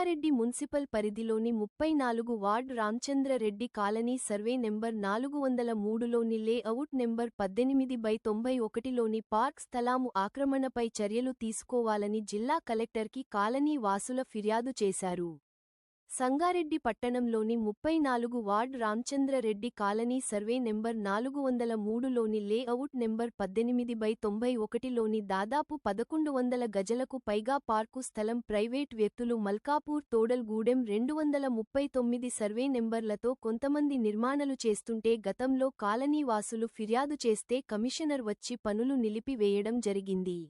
Municipal పరిధిలోని ముప్పై నాలుగు ward Ramachandra Reddy colony survey number నాలుగు వందల మూడులోని లేఅవుట్ నెంబర్ పద్దెనిమిది బై తొంభై ఒకటిలోని పార్క్ స్థలాము ఆక్రమణపై చర్యలు తీసుకోవాలని జిల్లా కలెక్టర్కి కాలనీ వాసుల ఫిర్యాదు చేశారు. సంగారెడ్డి పట్టణంలోని ముప్పై నాలుగు ward Ramachandra Reddy colony survey number నాలుగు వందల మూడులోని లేఅవుట్ నెంబర్ పద్దెనిమిది బై తొంభై ఒకటిలోని దాదాపు పదకొండు వందల గజలకు పైగా పార్కు స్థలం ప్రైవేట్ వ్యక్తులు మల్కాపూర్ తోడల్గూడెం రెండు వందల ముప్పై తొమ్మిది సర్వే నెంబర్లతో కొంతమంది నిర్మాణాలు చేస్తుంటే గతంలో కాలనీ వాసులు ఫిర్యాదు చేస్తే కమిషనర్ వచ్చి పనులు నిలిపివేయడం జరిగింది.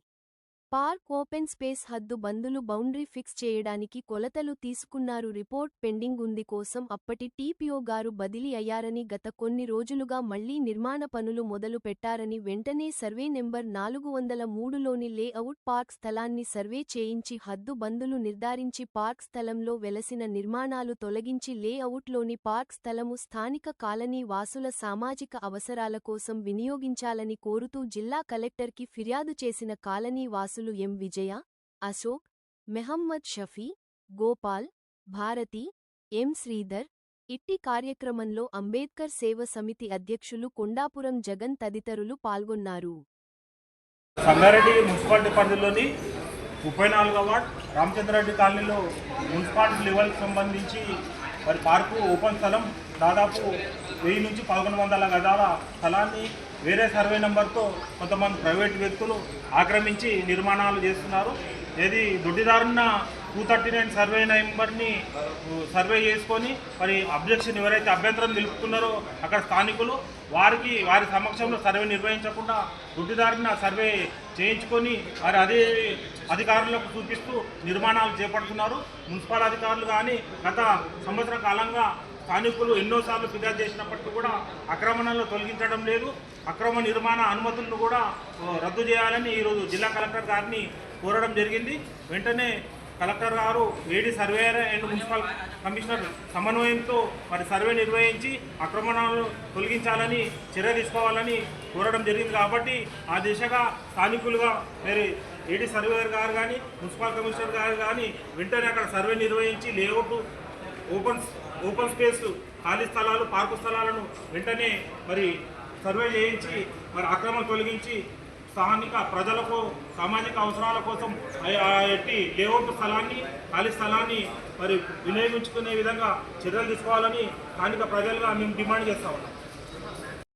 పార్క్ ఓపెన్ స్పేస్ హద్దు బందులు బౌండరీ ఫిక్స్ చేయడానికి కొలతలు తీసుకున్నారు. రిపోర్ట్ పెండింగ్ ఉంది. కోసం అప్పటి టీపీఓ గారు బదిలీ అయ్యారని గత కొన్ని రోజులుగా మళ్ళీ నిర్మాణ పనులు మొదలు పెట్టారని వెంటనే సర్వే నెంబర్ నాలుగు వందల మూడులోని లేఅవుట్ పార్క్ స్థలాన్ని సర్వే చేయించి హద్దు బందులు నిర్ధారించి పార్క్ స్థలంలో వెలసిన నిర్మాణాలు తొలగించి లేఅవుట్లోని పార్క్ స్థలము స్థానిక కాలనీ వాసుల సామాజిక అవసరాల కోసం వినియోగించాలని కోరుతూ జిల్లా కలెక్టర్కి ఫిర్యాదు చేసిన కాలనీ వాసు వాసులు ఎం విజయ అశోక్ మెహమ్మద్ షఫీ గోపాల్ భారతి ఎం శ్రీధర్ ఇట్టి కార్యక్రమంలో అంబేద్కర్ సేవ సమితి అధ్యక్షులు కొండాపురం జగన్ తదితరులు పాల్గొన్నారు. సంగారెడ్డి మున్సిపాలిటీ పరిధిలోని ముప్పై నాలుగవ వార్డ్ రామచంద్రారెడ్డి కాలనీలో మున్సిపాలిటీ లెవెల్ సంబంధించి మరి పార్కు ఓపెన్ స్థలం. దాదాపు వెయ్యి నుంచి పదకొండు వందల గజాల స్థలాన్ని వేరే సర్వే నెంబర్తో కొంతమంది ప్రైవేట్ వ్యక్తులు ఆక్రమించి నిర్మాణాలు చేస్తున్నారు. ఏది దొడ్డిదారున్న టూ థర్టీ నైన్ సర్వే నెంబర్ని సర్వే చేసుకొని మరి అబ్జెక్షన్ ఎవరైతే అభ్యంతరం నిలుపుతున్నారో అక్కడ స్థానికులు వారికి వారి సమక్షంలో సర్వే నిర్వహించకుండా గుడ్డిదారిన సర్వే చేయించుకొని వారి అదే అధికారులకు చూపిస్తూ నిర్మాణాలు చేపడుతున్నారు. మున్సిపల్ అధికారులు కానీ గత సంవత్సర కాలంగా స్థానికులు ఎన్నోసార్లు ఫిర్యాదు చేసినప్పటికీ కూడా అక్రమణలు తొలగించడం లేదు. అక్రమ నిర్మాణ అనుమతులను కూడా రద్దు చేయాలని ఈరోజు జిల్లా కలెక్టర్ గారిని కోరడం జరిగింది. వెంటనే కలెక్టర్ గారు AD surveyor and municipal commissioner సమన్వయంతో మరి సర్వే నిర్వహించి అక్రమణాలను తొలగించాలని చర్య తీసుకోవాలని కోరడం జరిగింది కాబట్టి ఆ దిశగా స్థానికులుగా మరి ఏడీ సర్వేయర్ గారు కానీ మున్సిపల్ కమిషనర్ గారు కానీ వెంటనే అక్కడ సర్వే నిర్వహించి లేఅవుట్ ఓపెన్ ఓపెన్ స్పేస్ ఖాళీ స్థలాలు పార్కు స్థలాలను వెంటనే మరి సర్వే చేయించి మరి అక్రమం తొలగించి స్థానిక ప్రజలకు సామాజిక అవసరాల కోసం ఎట్టి లేఅవుట్ స్థలాన్ని ఖాళీ స్థలాన్ని మరి వినియోగించుకునే విధంగా చర్యలు తీసుకోవాలని స్థానిక ప్రజలుగా మేము డిమాండ్ చేస్తా ఉన్నాం.